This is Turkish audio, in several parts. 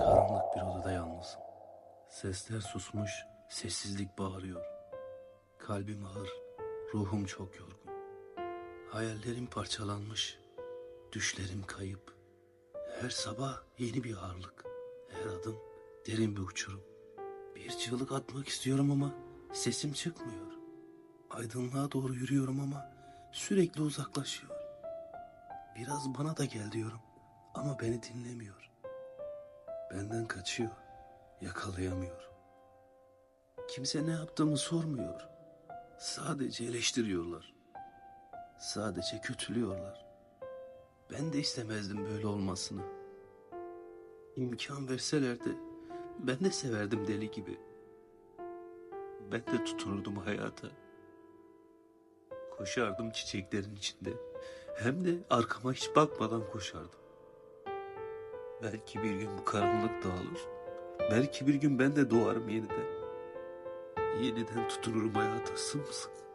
Karanlık bir odada yalnızım. Sesler susmuş, sessizlik bağırıyor. Kalbim ağır, ruhum çok yorgun. Hayallerim parçalanmış, düşlerim kayıp. Her sabah yeni bir ağırlık, her adım derin bir uçurum. Bir çığlık atmak istiyorum ama sesim çıkmıyor. Aydınlığa doğru yürüyorum ama sürekli uzaklaşıyor. Biraz bana da gel diyorum ama beni dinlemiyor. Benden kaçıyor, yakalayamıyor. Kimse ne yaptığımı sormuyor. Sadece eleştiriyorlar. Sadece kötülüyorlar. Ben de istemezdim böyle olmasını. İmkan verselerdi ben de severdim deli gibi. Ben de tutunurdum hayata. Koşardım çiçeklerin içinde. Hem de arkama hiç bakmadan koşardım. Belki bir gün bu karanlık dağılır. Belki bir gün ben de doğarım yeniden. Yeniden tutunurum hayata sımsıkı.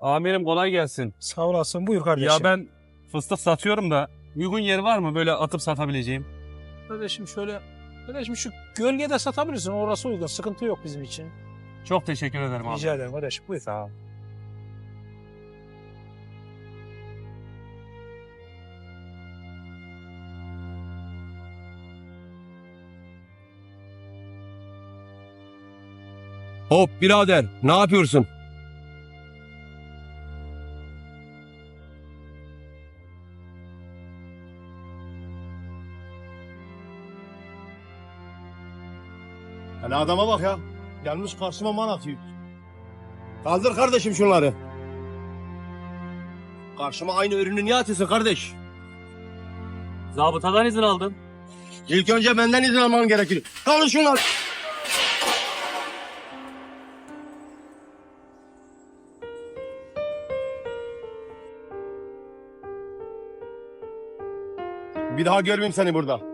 Amirim kolay gelsin. Sağ olasın. Buyur kardeşim. Ya ben fıstık satıyorum da uygun yeri var mı böyle atıp satabileceğim? Kardeşim şöyle... Kardeşim şu gölgede satabilirsin. Orası uygun. Sıkıntı yok bizim için. Çok teşekkür ederim abi. Rica ederim kardeşim. Buyur. Sağ ol. Hop birader ne yapıyorsun? Hele adama bak ya. Gelmiş karşıma man atıyor. Kaldır kardeşim şunları. Karşıma aynı ürünü niye atıyorsun kardeş? Zabıtadan izin aldım. İlk önce benden izin alman gerekir. Kaldır şunları. Bir daha görmeyeyim seni burada.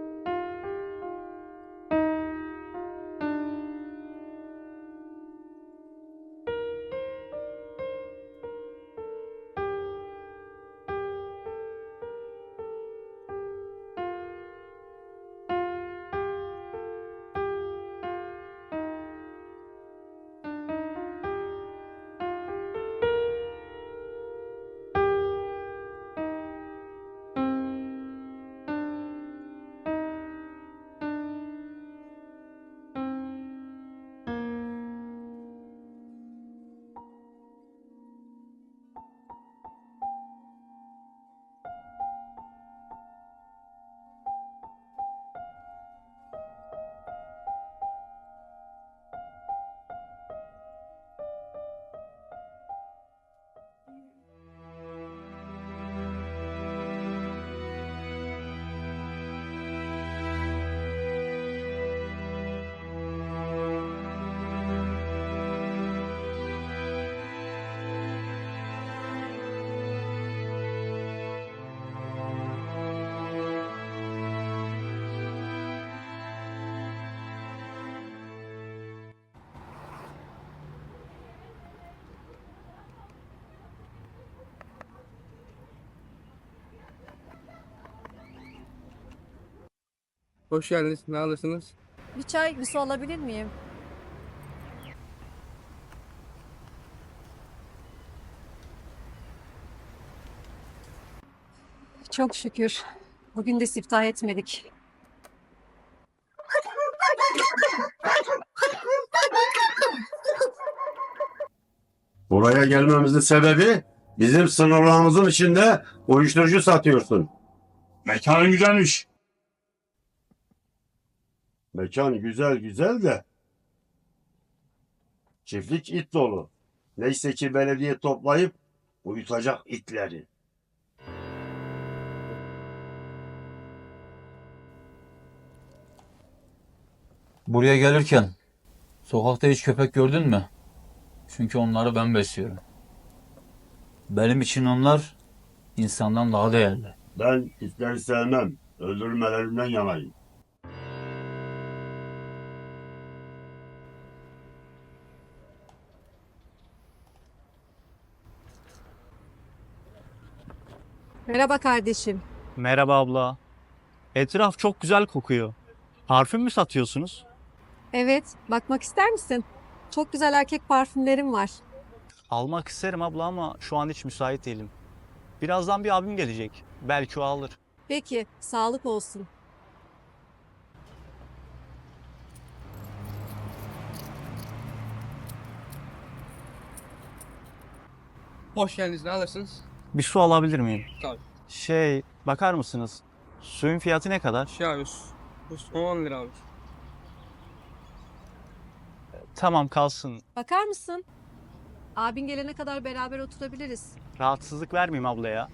Hoş geldiniz. Ne alırsınız? Bir çay, bir su alabilir miyim? Çok şükür. Bugün de siftah etmedik. Buraya gelmemizin sebebi bizim sınırlarımızın içinde uyuşturucu satıyorsun. Mekanın güzelmiş. Mekan güzel güzel de çiftlik it dolu. Neyse ki belediye toplayıp uyutacak itleri. Buraya gelirken sokakta hiç köpek gördün mü? Çünkü onları ben besliyorum. Benim için onlar insandan daha değerli. Ben itleri sevmem. Öldürmelerinden yanayım. Merhaba kardeşim. Merhaba abla. Etraf çok güzel kokuyor. Parfüm mü satıyorsunuz? Evet, bakmak ister misin? Çok güzel erkek parfümlerim var. Almak isterim abla ama şu an hiç müsait değilim. Birazdan bir abim gelecek. Belki o alır. Peki, sağlık olsun. Hoş geldiniz. Ne alırsınız? Bir su alabilir miyim? Tabii. Şey, bakar mısınız? Suyun fiyatı ne kadar? Şey abi. Bu 10 lira abi. Tamam kalsın. Bakar mısın? Abin gelene kadar beraber oturabiliriz. Rahatsızlık vermeyeyim ablaya.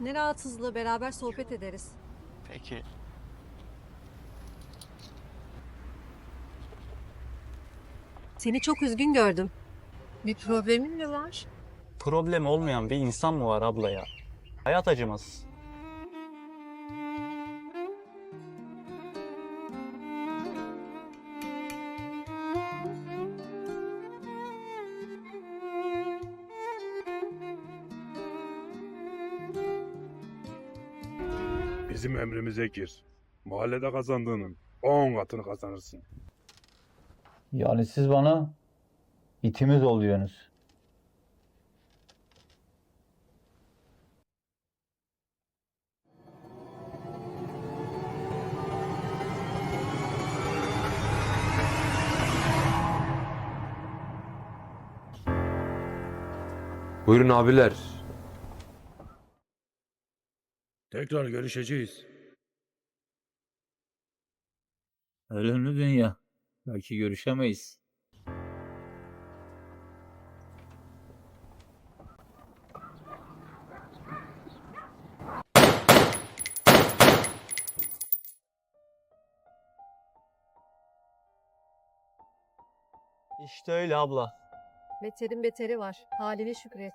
Ne rahatsızlığı beraber sohbet ederiz. Peki. Seni çok üzgün gördüm. Bir problemin mi var? Problem olmayan bir insan mı var abla ya? Hayat acımaz. Bizim emrimize gir. Mahallede kazandığının 10 katını kazanırsın. Yani siz bana itimiz oluyorsunuz. Buyurun abiler. Tekrar görüşeceğiz. Ölümlü dünya. Belki görüşemeyiz. İşte öyle abla. Beterin beteri var. Haline şükret.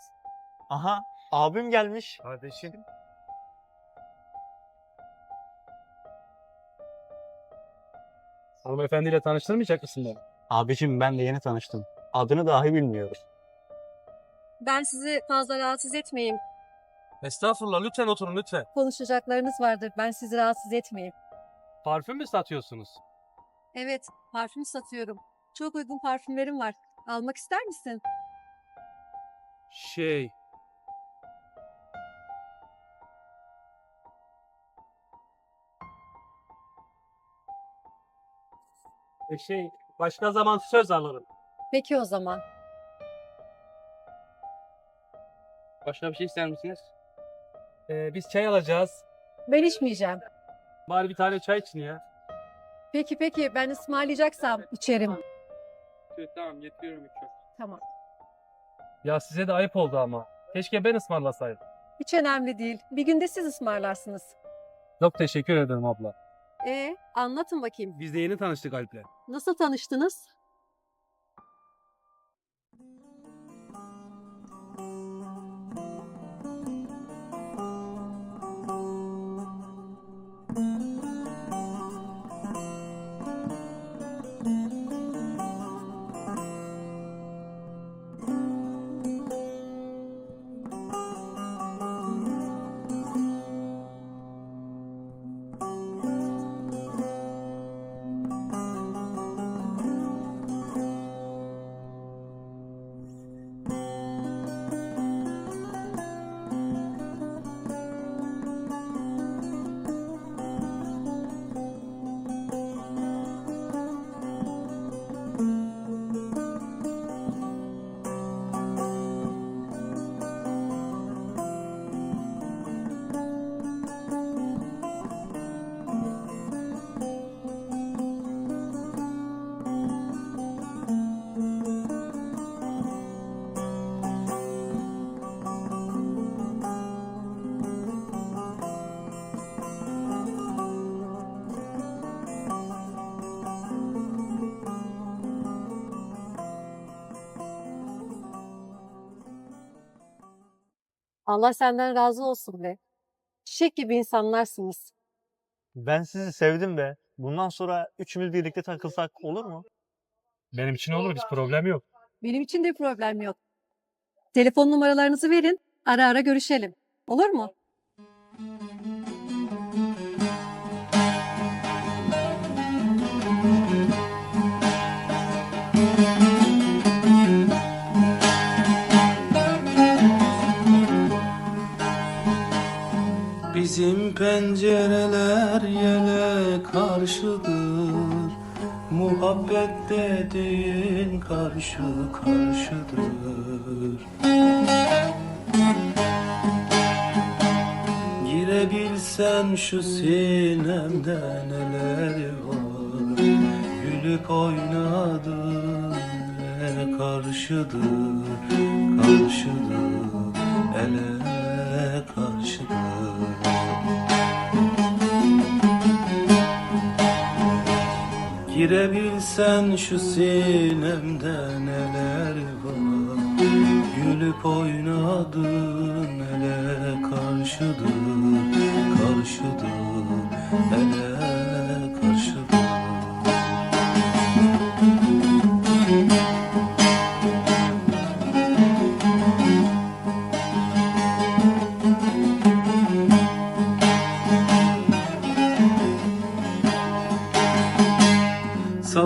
Aha, abim gelmiş. Kardeşim. Hanımefendiyle tanıştırmayacak mısın beni? Abicim ben de yeni tanıştım. Adını dahi bilmiyorum. Ben sizi fazla rahatsız etmeyeyim. Estağfurullah lütfen oturun lütfen. Konuşacaklarınız vardır. Ben sizi rahatsız etmeyeyim. Parfüm mü satıyorsunuz? Evet, parfüm satıyorum. Çok uygun parfümlerim var. Almak ister misin? Şey... E şey, başka zaman söz alırım. Peki o zaman. Başka bir şey ister misiniz? Ee, biz çay alacağız. Ben içmeyeceğim. Bari bir tane çay için ya. Peki peki ben ısmarlayacaksam içerim. Tamam getiriyorum iki Tamam. Ya size de ayıp oldu ama. Keşke ben ısmarlasaydım. Hiç önemli değil. Bir günde siz ısmarlarsınız. Çok teşekkür ederim abla. E, anlatın bakayım. Biz de yeni tanıştık Alp'le. Nasıl tanıştınız? Allah senden razı olsun be. Çiçek gibi insanlarsınız. Ben sizi sevdim be. Bundan sonra üçümüz birlikte takılsak olur mu? Benim için olur biz problem yok. Benim için de problem yok. Telefon numaralarınızı verin. Ara ara görüşelim. Olur mu? Bizim pencereler yele karşıdır. Muhabbet dediğin karşı karşıdır. Girebilsen şu sinemde neler var? Gülüp oynadın ele karşıdır? Karşıdır ele karşıdır Girebilsen şu sinemde neler var? Gülüp oynadın ele karşıdır Karşıdır ele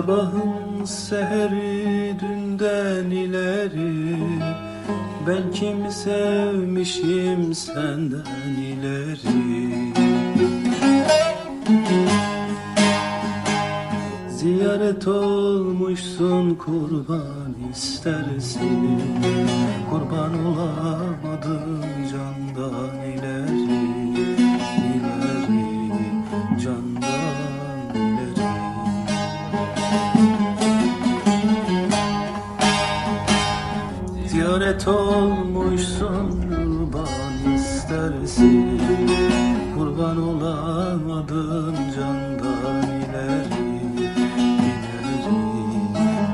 Sabahın seheri dünden ileri. Ben kimi sevmişim senden ileri. Ziyaret olmuşsun kurban istersin. Kurban olamadım candan Ziyaret olmuşsun kurban istersin Kurban olamadım candan ileri ileri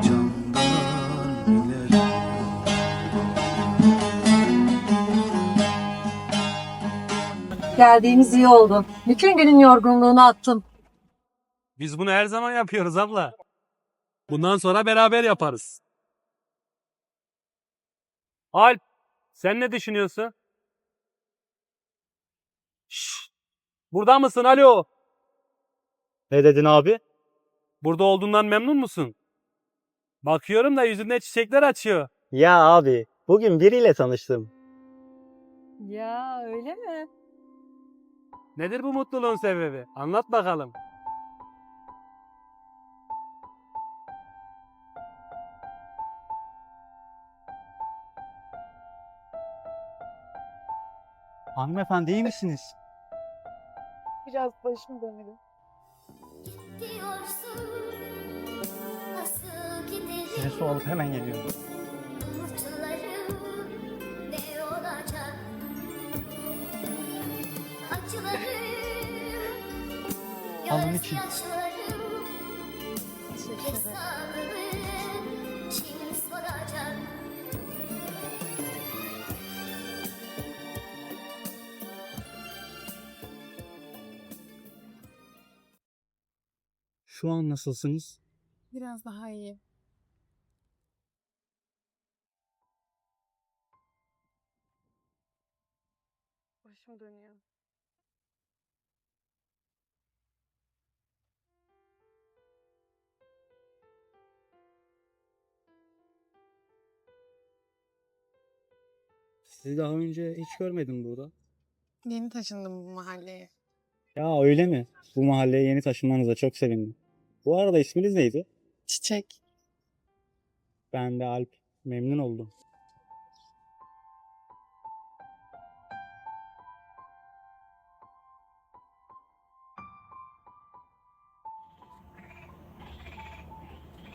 candan ileri Geldiğiniz iyi oldu. Bütün günün yorgunluğunu attım. Biz bunu her zaman yapıyoruz abla. Bundan sonra beraber yaparız. Alp, sen ne düşünüyorsun? Şşş, burada mısın? Alo. Ne dedin abi? Burada olduğundan memnun musun? Bakıyorum da yüzünde çiçekler açıyor. Ya abi bugün biriyle tanıştım. Ya öyle mi? Nedir bu mutluluğun sebebi? Anlat bakalım. Hanımefendi iyi misiniz? Biraz başım dönüyor. Size su alıp hemen geliyorum. Alın için. Şu an nasılsınız? Biraz daha iyi. Başım dönüyor. Sizi daha önce hiç görmedim burada. Yeni taşındım bu mahalleye. Ya öyle mi? Bu mahalleye yeni taşınmanıza çok sevindim. Bu arada isminiz neydi? Çiçek. Ben de Alp. Memnun oldum.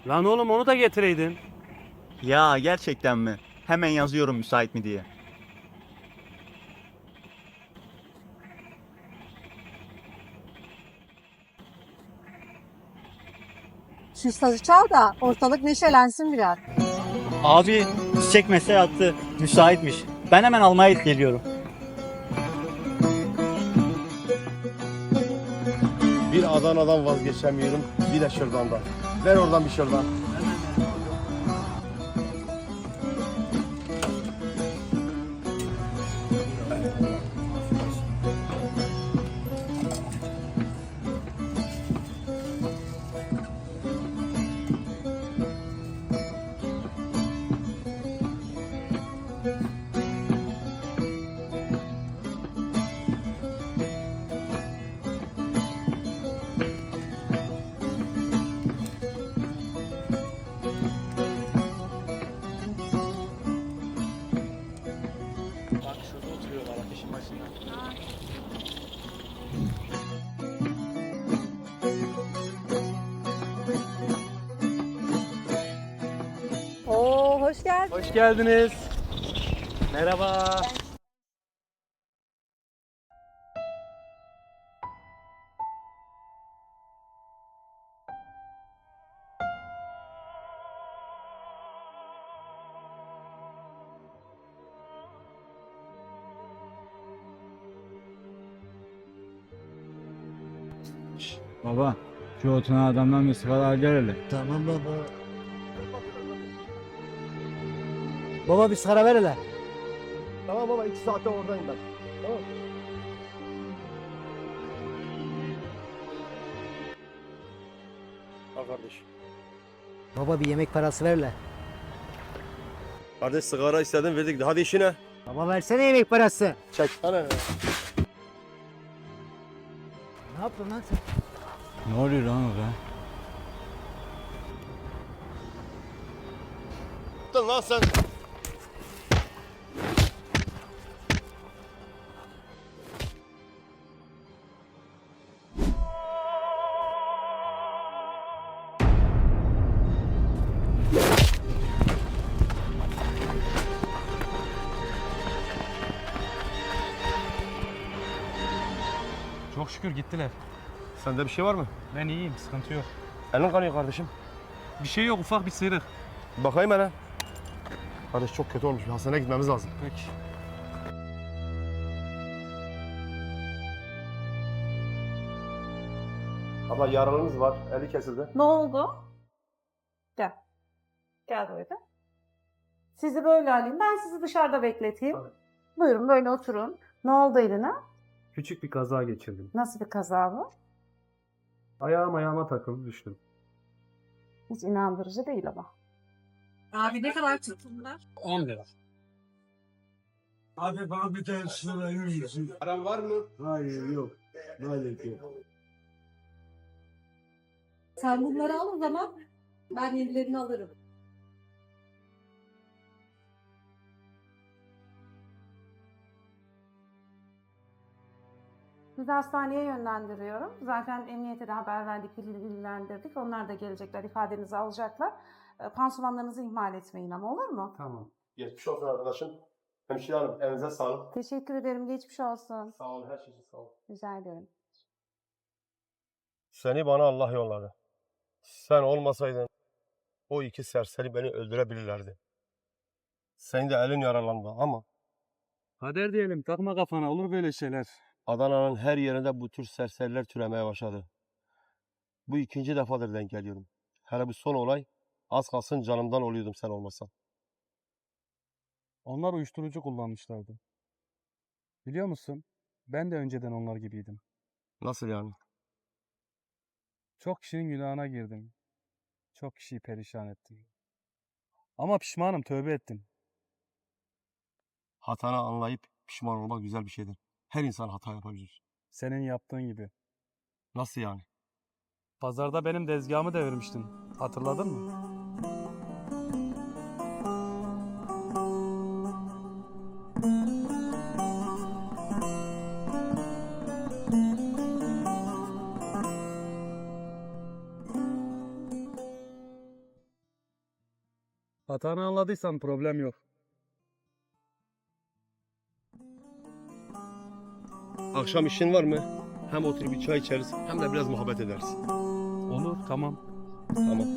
Lan oğlum onu da getireydin. Ya gerçekten mi? Hemen yazıyorum müsait mi diye. şu sazı çal da ortalık neşelensin biraz. Abi çiçek mesaj attı. Müsaitmiş. Ben hemen almaya geliyorum. Bir Adana'dan vazgeçemiyorum. Bir de şuradan da. Ver oradan bir şuradan. Oo hoş geldin. Hoş geldiniz. Merhaba. Baba şu oturan adamdan bir sigara al gel hele. Tamam baba. Baba bir sigara ver hele. Tamam baba iki saatte oradayım ben. Tamam. Al kardeş. Baba bir yemek parası ver hele. Kardeş sigara istedin verdik. Hadi işine. Baba versene yemek parası. Çek. Ana. Ne yaptın lan sen? Ne oluyor lan orada? lan sen? Şükür gittiler. Sende bir şey var mı? Ben iyiyim sıkıntı yok. Elin kanıyor kardeşim. Bir şey yok ufak bir sıyrık. Bakayım hele. Kardeş çok kötü olmuş. Bir hastaneye gitmemiz lazım. Peki. Abla yaralımız var. Eli kesildi. Ne oldu? Gel. Gel böyle. Sizi böyle alayım. Ben sizi dışarıda bekleteyim. Buyurun böyle oturun. Ne oldu eline? Küçük bir kaza geçirdim. Nasıl bir kaza bu? Ayağım ayağıma takıldı düştüm. Hiç inandırıcı değil ama. Abi ne kadar tuttu bunlar? 10 lira. Abi bana bir tane sıra yürüyorsun. Paran var mı? Hayır yok. Maalesef. Sen bunları al o zaman. Ben yenilerini alırım. Sizi hastaneye yönlendiriyorum. Zaten emniyete de haber verdik, bilgilendirdik. Onlar da gelecekler, ifadenizi alacaklar. E, Pansumanlarınızı ihmal etmeyin ama olur mu? Tamam. Geçmiş olsun arkadaşım. Hemşire hanım elinize sağlık. Teşekkür ederim. Geçmiş olsun. Sağ olun her şey için sağ olun. Rica ederim. Seni bana Allah yolladı. Sen olmasaydın o iki serseri beni öldürebilirlerdi. Senin de elin yaralandı ama Kader diyelim takma kafana olur böyle şeyler. Adana'nın her yerinde bu tür serseriler türemeye başladı. Bu ikinci defadır denk geliyorum. Hele bu son olay az kalsın canımdan oluyordum sen olmasan. Onlar uyuşturucu kullanmışlardı. Biliyor musun? Ben de önceden onlar gibiydim. Nasıl yani? Çok kişinin günahına girdim. Çok kişiyi perişan ettim. Ama pişmanım, tövbe ettim. Hatanı anlayıp pişman olmak güzel bir şeydir. Her insan hata yapabilir. Senin yaptığın gibi. Nasıl yani? Pazarda benim tezgahımı devirmiştin. Hatırladın mı? Hatanı anladıysan problem yok. Akşam işin var mı? Hem oturup bir çay içeriz hem de biraz muhabbet ederiz. Olur, tamam. Tamam.